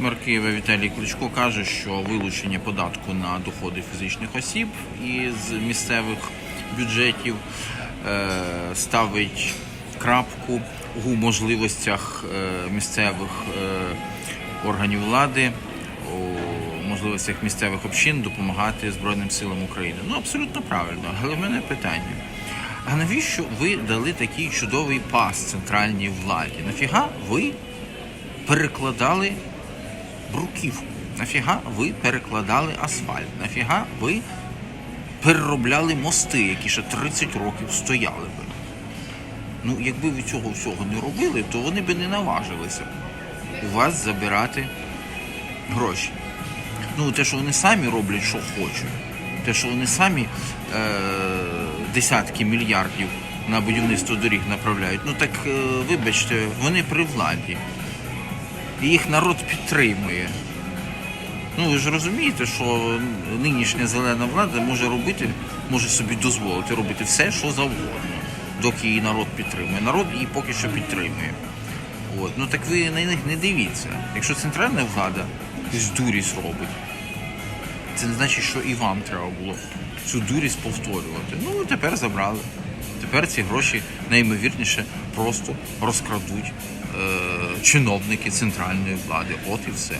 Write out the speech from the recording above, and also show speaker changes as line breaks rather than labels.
Мер Києва Віталій Кличко каже, що вилучення податку на доходи фізичних осіб із місцевих бюджетів е, ставить крапку у можливостях е, місцевих е, органів влади, у можливостях місцевих общин допомагати Збройним силам України. Ну абсолютно правильно. Але в мене питання. А навіщо ви дали такий чудовий пас центральній владі? Нафіга ви перекладали бруківку? Нафіга ви перекладали асфальт? Нафіга ви переробляли мости, які ще 30 років стояли би? Ну, якби ви цього всього не робили, то вони би не наважилися у вас забирати гроші. Ну, те, що вони самі роблять, що хочуть, те, що вони самі е- десятки мільярдів на будівництво доріг направляють, ну так е- вибачте, вони при владі. Їх народ підтримує. Ну ви ж розумієте, що нинішня зелена влада може робити, може собі дозволити робити все, що завгодно, доки її народ підтримує. Народ її поки що підтримує. От. Ну так ви на них не дивіться. Якщо центральна влада якусь дурість робить, це не значить, що і вам треба було цю дурість повторювати. Ну тепер забрали. Тепер ці гроші найімовірніше просто розкрадуть е- чиновники центральної влади. От і все.